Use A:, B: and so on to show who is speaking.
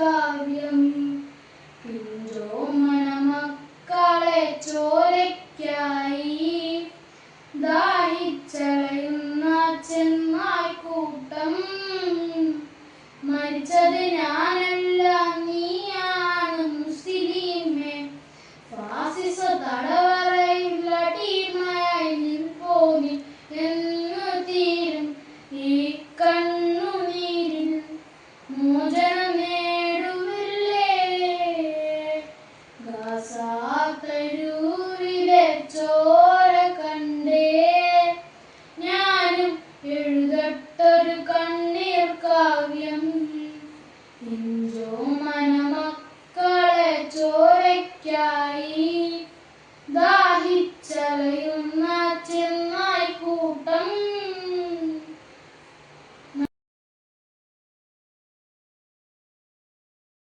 A: കാവ്യം. പിഞ്ചോമണ മക്കളെ ചോരയ്ക്കായി ദാഹിച്ചളയുന്ന ചെന്നാ Enjoy.